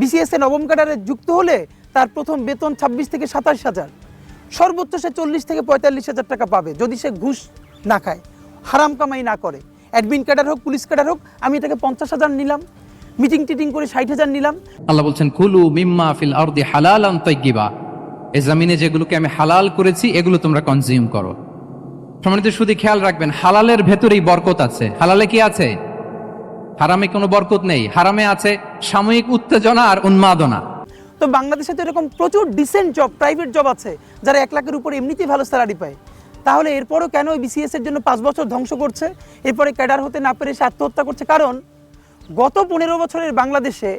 BCS এ নবম ক্যাডারে যুক্ত হলে তার প্রথম বেতন ছাব্বিশ থেকে সাতাশ হাজার। সর্বোচ্চ সে চল্লিশ থেকে পঁয়তাল্লিশ হাজার টাকা পাবে যদি সে ঘুষ না খায়, হারাম কামাই না করে। অ্যাডমিন ক্যাডার হোক, পুলিশ ক্যাডার হোক, আমি এটাকে পঞ্চাশ হাজার নিলাম, মিটিং টিটিং করে ষাট হাজার নিলাম। আল্লাহ বলছেন, কুলু মিম্মা ফিল আরদি হালাল তাইয়্যিবা। এই জমিনে যেগুলোকে আমি হালাল করেছি, এগুলো তোমরা কনজিউম করো। সম্মানিত শুধু খেয়াল রাখবেন, হালালের ভেতরেই বরকত আছে। হালালে কি আছে? হারামে কোনো বরকত নেই। হারামে আছে সাময়িক উত্তেজনা আর উন্মাদনা। তো বাংলাদেশে তো এরকম প্রচুর ডিসেন্ট জব প্রাইভেট জব আছে, যারা এক লাখের উপরে এমনিতেই ভালো স্যালারি পায়। তাহলে এরপরও কেন বিসিএস এর জন্য পাঁচ বছর ধ্বংস করছে? এরপরে ক্যাডার হতে না পেরে সে আত্মহত্যা করছে। কারণ গত পনেরো বছরের বাংলাদেশে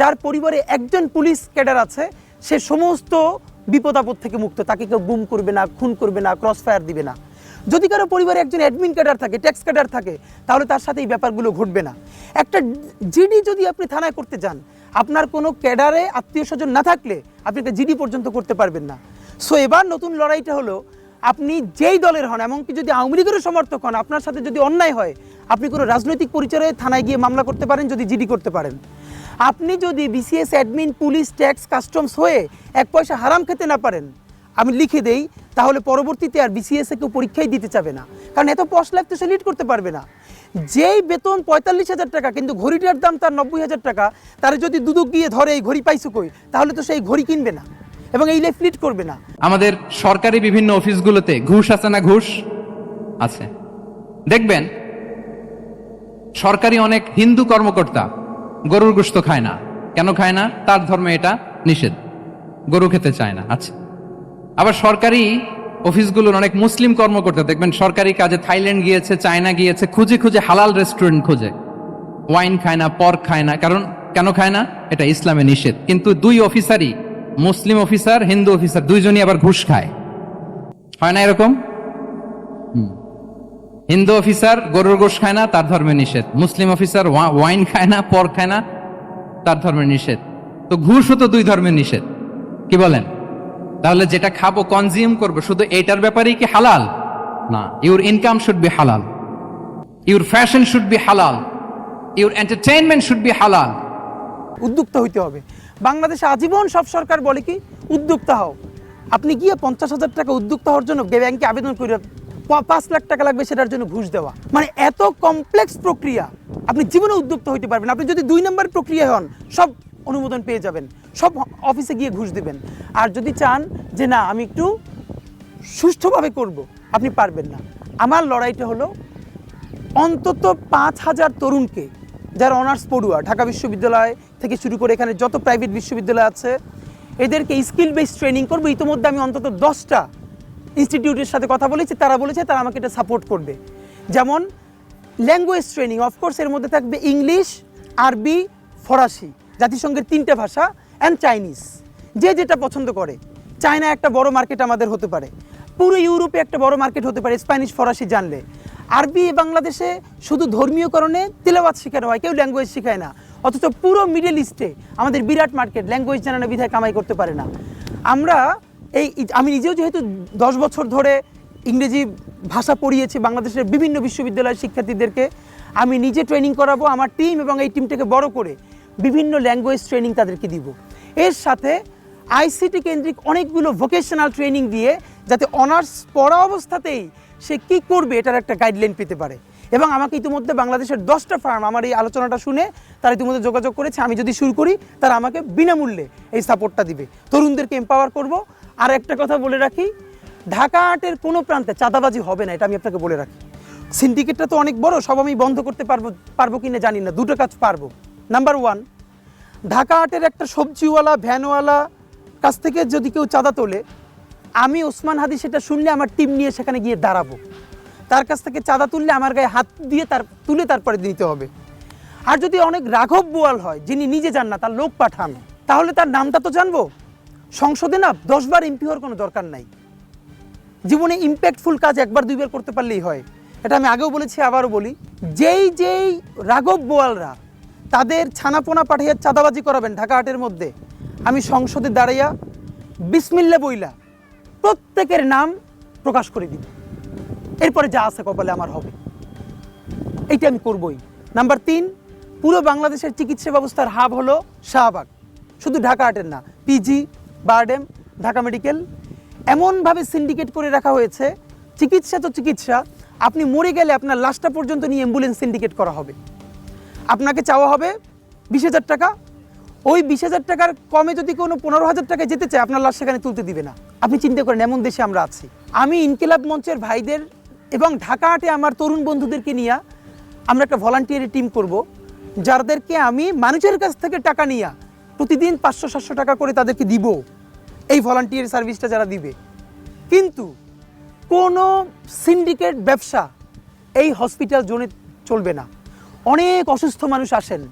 যার পরিবারে একজন পুলিশ ক্যাডার আছে, সে সমস্ত বিপদ আপদ থেকে মুক্ত। তাকে কেউ গুম করবে না, খুন করবে না ক্রস ফায়ার দিবে না। যদি কারও পরিবারে একজন অ্যাডমিন ক্যাডার থাকে ট্যাক্স ক্যাডার থাকে, তাহলে তার সাথে এই ব্যাপারগুলো ঘটবে না। একটা জিডি যদি আপনি থানায় করতে যান, আপনার কোনো ক্যাডারে আত্মীয় স্বজন না থাকলে আপনি একটা জিডি পর্যন্ত করতে পারবেন না। সো এবার নতুন লড়াইটা হলো, আপনি যেই দলের হন, এমনকি যদি আওয়ামী লীগেরও সমর্থক হন, আপনার সাথে যদি অন্যায় হয়, আপনি কোনো রাজনৈতিক পরিচয়ে থানায় গিয়ে মামলা করতে পারেন, যদি জিডি করতে পারেন। আপনি যদি BCS admin police tax customs হয়ে এক পয়সা হারাম খেতে না পারেন আমি লিখে দেই, তাহলে পরবর্তীতে আর বিসিএস এ কেউ পরীক্ষাই দিতে চাবে না। কারণ এত পশ লাইফ তো সে লিড করতে পারবে না। যেই বেতন পঁয়তাল্লিশ হাজার টাকা, কিন্তু ঘড়িটার দাম তার নব্বই হাজার টাকা, তার যদি দুদক গিয়ে ধরে এই ঘড়ি পাইছো কই, তাহলে তো সেই ঘড়ি কিনবে না। এবং এই লাইফ লিড করবে না। আমাদের সরকারি বিভিন্ন অফিসগুলোতে ঘুষ আছে না ঘুষ? আছে। দেখবেন, সরকারি অনেক হিন্দু কর্মকর্তা গরুর গোস্ত খায় না। কেন খায় না? তার ধর্মে এটা নিষেধ। গরু খেতে চায় না। আচ্ছা। আবার সরকারি অফিসগুলোর অনেক মুসলিম কর্মকর্তা, দেখবেন সরকারি কাজে থাইল্যান্ড গিয়েছে, চায়না গিয়েছে, খুঁজে খুঁজে হালাল রেস্টুরেন্ট খোঁজে। ওয়াইন খায় না, পর্ক খায় না, কারণ কেন খায় না? এটা ইসলামে নিষেধ। কিন্তু দুই অফিসারই, মুসলিম অফিসার, হিন্দু অফিসার, দুইজনই আবার ঘুষ খায়। হয় না এরকম? হিন্দু অফিসার গরুর গোশ খায় না, তার ধর্মে নিষেধ। মুসলিম অফিসার ওয়াইন খায় না, পর্ক খায় না, তার ধর্মের নিষেধ। তো ঘুষও তো দুই ধর্মের নিষেধ। কি বলেন? তাহলে যেটা খাব কনজিউম করব, শুধু এইটার ব্যাপারেই কি হালাল? না ইউর ইনকাম শুড বি হালাল ইউর ফ্যাশন শুড বি হালাল ইউর এন্টারটেইনমেন্ট শুড বি হালাল উদ্যোক্তা হইতে হবে। বাংলাদেশে আজীবন সব সরকার বলে কি, উদ্যোক্তা হও। আপনি গিয়ে পঞ্চাশ হাজার টাকা উদ্যোক্তা হওয়ার জন্য ব্যাংকে আবেদন করে পাঁচ লাখ টাকা লাগবে সেটার জন্য ঘুষ দেওয়া। মানে এত কমপ্লেক্স প্রক্রিয়া, আপনি জীবনে উদ্যোক্তা হইতে পারবেন। আপনি যদি দুই নম্বর প্রক্রিয়া হন, সব অনুমোদন পেয়ে যাবেন। সব অফিসে গিয়ে ঘুষ দেবেন। আর যদি চান যে না, আমি একটু সুষ্ঠুভাবে করব, আপনি পারবেন না। আমার লড়াইটা হলো অন্তত পাঁচ হাজার তরুণকে, যারা অনার্স পড়ুয়া, ঢাকা বিশ্ববিদ্যালয় থেকে শুরু করে এখানে যত প্রাইভেট বিশ্ববিদ্যালয় আছে, এদেরকে স্কিল বেস ট্রেনিং করব। ইতিমধ্যে আমি অন্তত দশটা ইনস্টিটিউটের সাথে কথা বলেছি। তারা বলেছে, তারা আমাকে এটা সাপোর্ট করবে। যেমন, ল্যাঙ্গুয়েজ ট্রেনিং অফকোর্স এর মধ্যে থাকবে ইংলিশ, আরবি, ফরাসি। জাতিসংঘের তিনটে ভাষা অ্যান্ড চাইনিজ যে যেটা পছন্দ করে। চায়না একটা বড় মার্কেট আমাদের হতে পারে। পুরো ইউরোপে একটা বড় মার্কেট হতে পারে স্প্যানিশ ফরাসি জানলে। আরবি, বাংলাদেশে শুধু ধর্মীয় কারণে তেলাওয়াত শেখানো হয়, কেউ ল্যাঙ্গুয়েজ শেখায় না। অথচ পুরো মিডল ইস্টে আমাদের বিরাট মার্কেট ল্যাঙ্গুয়েজ জানানো বিধায় কামাই করতে পারে না। আমরা এই আমি নিজেও যেহেতু দশ বছর ধরে ইংরেজি ভাষা পড়িয়েছি, বাংলাদেশের বিভিন্ন বিশ্ববিদ্যালয়ের শিক্ষার্থীদেরকে, আমি নিজে ট্রেনিং করাবো, আমার টিম এবং এই টিমটাকে বড় করে বিভিন্ন ল্যাঙ্গুয়েজ ট্রেনিং তাদেরকে দিব। এর সাথে আইসিটি কেন্দ্রিক অনেকগুলো ভোকেশনাল ট্রেনিং দিয়ে যাতে অনার্স পড়া অবস্থাতেই সে কি করবে এটার একটা গাইডলাইন পেতে পারে। এবং আমাকে ইতিমধ্যে বাংলাদেশের দশটা ফার্ম আমার এই আলোচনাটা শুনে তারা ইতিমধ্যে যোগাযোগ করেছে। আমি যদি শুরু করি, তারা আমাকে বিনামূল্যে এই সাপোর্টটা দিবে। তরুণদেরকে এম্পাওয়ার করব। আর একটা কথা বলে রাখি, ঢাকা আর্টের কোনো প্রান্তে চাঁদাবাজি হবে না, এটা আমি আপনাকে বলে রাখি। সিন্ডিকেটটা তো অনেক বড়, সব আমি বন্ধ করতে পারব পারব কি না জানি না, দুটো কাজ পারব। নাম্বার ওয়ান ঢাকা আর্টের একটা সবজিওয়ালা, ভ্যানওয়ালা কাছ থেকে যদি কেউ চাঁদা তোলে, আমি ওসমান হাদি সেটা শুনলে আমার টিম নিয়ে সেখানে গিয়ে দাঁড়াবো। তার কাছ থেকে চাঁদা তুললে আমার গায়ে হাত দিয়ে তার, তুলে তারপরে দিতে হবে। আর যদি অনেক রাঘব বোয়াল হয়, যিনি নিজে যান না, তার লোক পাঠান, তাহলে তার নামটা তো জানব। সংসদে না দশবার এমপি হওয়ার কোনো দরকার নাই। জীবনে ইম্প্যাক্টফুল কাজ একবার, দুইবার করতে পারলেই হয়। এটা আমি আগেও বলেছি, আবারও বলি। যেই যেই রাঘব বোয়ালরা তাদের ছানাপোনা পাঠিয়ে চাঁদাবাজি করাবেন ঢাকা হাটের মধ্যে। আমি সংসদে দাঁড়াইয়া বিসমিল্লা বইলা প্রত্যেকের নাম প্রকাশ করে দিব। এরপরে যা আছে কপালে আমার হবে। এইটা আমি করবই। নাম্বার তিন, পুরো বাংলাদেশের চিকিৎসা ব্যবস্থার হাব হলো শাহবাগ। শুধু ঢাকা আটের না পিজি বারডেম ঢাকা মেডিকেল এমনভাবে সিন্ডিকেট করে রাখা হয়েছে, চিকিৎসা তো চিকিৎসা, আপনি মরে গেলে আপনার লাশটা পর্যন্ত নিয়ে অ্যাম্বুলেন্স সিন্ডিকেট করা হবে। আপনাকে চাওয়া হবে বিশ হাজার টাকা। ওই বিশ হাজার টাকার কমে যদি কোনো পনেরো হাজার টাকা যেতে চায়, আপনার লাশ সেখানে তুলতে দিবে না। আপনি চিন্তা করেন, এমন দেশে আমরা আছি। আমি ইনকিলাব মঞ্চের ভাইদের এবং ঢাকা হাটে আমার তরুণ বন্ধুদেরকে নিয়ে আমরা একটা ভলান্টিয়ারি টিম করব, যাদেরকে আমি মানুষের কাছ থেকে টাকা নিয়ে প্রতিদিন পাঁচশো সাতশো টাকা করে তাদেরকে দিব। এই ভলান্টিয়ার সার্ভিসটা যারা দিবে। কিন্তু কোনো সিন্ডিকেট ব্যবসা এই হসপিটাল জোনে চলবে না। অনেক অসুস্থ মানুষ আসেন।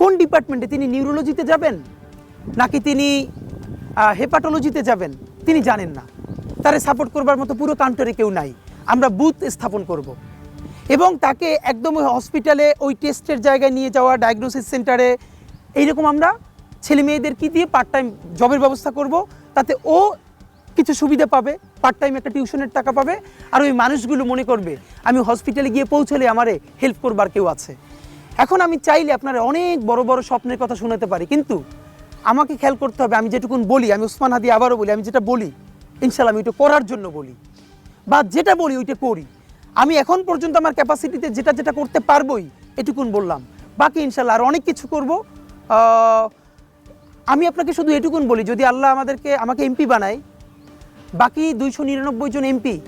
কোন ডিপার্টমেন্টে তিনি নিউরোলজিতে যাবেন, নাকি তিনি হেপাটোলজিতে যাবেন, তিনি জানেন না। তারে সাপোর্ট করবার মতো পুরো কাউন্টারে কেউ নাই। আমরা বুথ স্থাপন করব। এবং তাকে একদম হসপিটালে ওই টেস্টের জায়গায় নিয়ে যাওয়া, ডায়াগনোসিস সেন্টারে, এইরকম আমরা ছেলে মেয়েদের কী দিয়ে পার্ট টাইম জবের ব্যবস্থা করব, তাতে ও কিছু সুবিধা পাবে পার্ট টাইম একটা টিউশনের টাকা পাবে, আর ওই মানুষগুলো মনে করবে, আমি হসপিটালে গিয়ে পৌঁছলে আমারে হেল্প করবার কেউ আছে। এখন আমি চাইলে আপনারা অনেক বড় বড় স্বপ্নের কথা শোনাতে পারি, কিন্তু আমাকে খেয়াল করতে হবে, আমি যেটুকুন বলি, আমি উসমান হাদি আবারও বলি, আমি যেটা বলি ইনশাল্লাহ আমি ওইটা করার জন্য বলি। বা যেটা বলি, ওইটা করি। আমি এখন পর্যন্ত আমার ক্যাপাসিটিতে যেটা যেটা করতে পারবোই, এটুকুন বললাম। বাকি ইনশাল্লাহ আর অনেক কিছু করব। আমি আপনাকে শুধু এটুকুন বলি, যদি আল্লাহ আমাদেরকে, আমাকে এমপি বানায় বাকি দুইশো নিরানব্বই জন এমপি,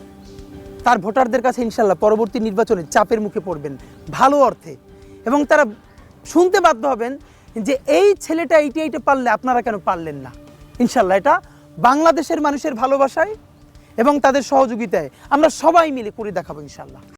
তার ভোটারদের কাছে ইনশাল্লাহ পরবর্তী নির্বাচনে চাপের মুখে পড়বেন ভালো অর্থে। এবং তারা শুনতে বাধ্য হবেন যে এই ছেলেটা এইটি এইটা পারলে আপনারা কেন পারলেন না। ইনশাল্লাহ এটা বাংলাদেশের মানুষের ভালোবাসায় এবং তাদের সহযোগিতায় আমরা সবাই মিলে করে দেখাবো ইনশাল্লাহ।